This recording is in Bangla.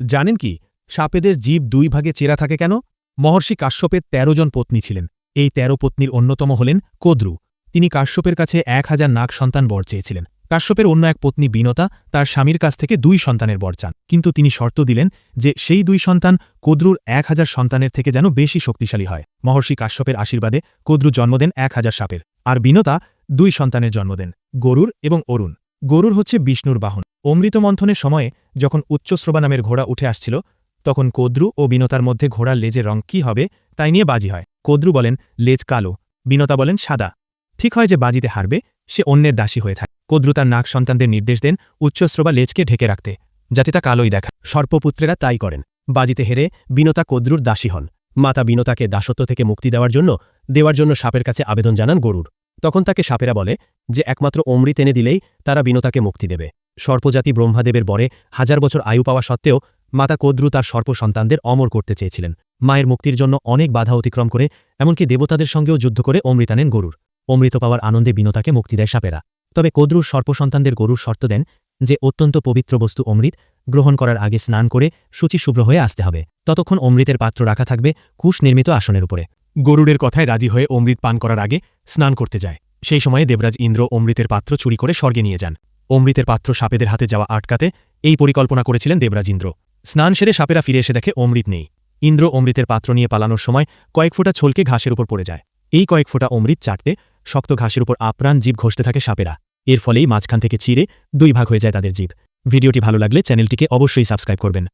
জানেন কি, সাপেদের জীব দুই ভাগে চেরা থাকে কেন? মহর্ষি কাশ্যপের ১৩ জন পত্নী ছিলেন। এই ১৩ পত্নীর অন্যতম হলেন কদ্রু। তিনি কাশ্যপের কাছে এক হাজার নাক সন্তান বর চেয়েছিলেন। কাশ্যপের অন্য এক পত্নী বিনতা তার স্বামীর কাছ থেকে দুই সন্তানের বর চান। কিন্তু তিনি শর্ত দিলেন যে সেই দুই সন্তান কদ্রুর এক হাজার সন্তানের থেকে যেন বেশি শক্তিশালী হয়। মহর্ষি কাশ্যপের আশীর্বাদে কদ্রু জন্ম দেন এক হাজার সাপের। আর বিনতা দুই সন্তানের জন্ম দেন, গরুর এবং অরুণ। গরুর হচ্ছে বিষ্ণুর বাহন। অমৃত মন্থনের সময়ে যখন উচ্চশ্রবা নামের ঘোড়া উঠে আসছিল, তখন কদ্রু ও বিনতার মধ্যে ঘোড়ার লেজের রং কী হবে তাই নিয়ে বাজি হয়। কদ্রু বলেন, লেজ কালো, বিনতা বলেন, সাদা। ঠিক হয় যে বাজিতে হারবে, সে অন্যের দাসী হয়ে থাকে। কদ্রু তার নাক সন্তানদের নির্দেশ দেন উচ্চশ্রবা লেজকে ঢেকে রাখতে, যাতে তা কালোই দেখা সর্পপুত্রেরা তাই করেন। বাজিতে হেরে বিনতা কদ্রুর দাসী হন। মাতা বিনতাকে দাসত্ব থেকে মুক্তি দেওয়ার জন্য দেওয়ার জন্য সাপের কাছে আবেদন জানান গরুর। তখন তাকে সাপেরা বলে যে একমাত্র অমৃত এনে দিলেই তারা বিনতাকে মুক্তি দেবে। সর্পজাতি ব্রহ্মাদেবের বরে হাজার বছর আয়ু পাওয়া সত্ত্বেও মাতা কদ্রু তার সর্প সন্তানদের অমর করতে চেয়েছিলেন। মায়ের মুক্তির জন্য অনেক বাধা অতিক্রম করে, এমনকি দেবতাদের সঙ্গেও যুদ্ধ করে অমৃত আনেন গরুর। অমৃত পাওয়ার আনন্দে বিনতাকে মুক্তি দেয় সাপেরা। তবে কদ্রুর সর্পসন্তানদের গরুর শর্ত দেন যে অত্যন্ত পবিত্র বস্তু অমৃত গ্রহণ করার আগে স্নান করে শুচিশুভ্র হয়ে আসতে হবে। ততক্ষণ অমৃতের পাত্র রাখা থাকবে কুশ নির্মিত আসনের উপরে। গরুড়ের কথায় রাজি হয়ে অমৃত পান করার আগে স্নান করতে যায়। সেই সময়ে দেবরাজ ইন্দ্র অমৃতের পাত্র চুরি করে স্বর্গে নিয়ে যান। অমৃতের পাত্র সাপেদের হাতে যাওয়া আটকাতে এই পরিকল্পনা করেছিলেন দেবরাজ ইন্দ্র। স্নান সেরে সাপেরা ফিরে এসে দেখে অমৃত নেই। ইন্দ্র অমৃতের পাত্র নিয়ে পালানোর সময় কয়েক ফোঁটা ছলকে ঘাসের উপর পড়ে যায়। এই কয়েক ফোঁটা অমৃত চাটতে শক্ত ঘাসের উপর আপ্রাণ জীব ঘষতে থাকে সাপেরা। এর ফলেই মাঝখান থেকে চিরে দুই ভাগ হয়ে যায় তাদের জীব। ভিডিওটি ভালো লাগলে চ্যানেলটিকে অবশ্যই সাবস্ক্রাইব করবেন।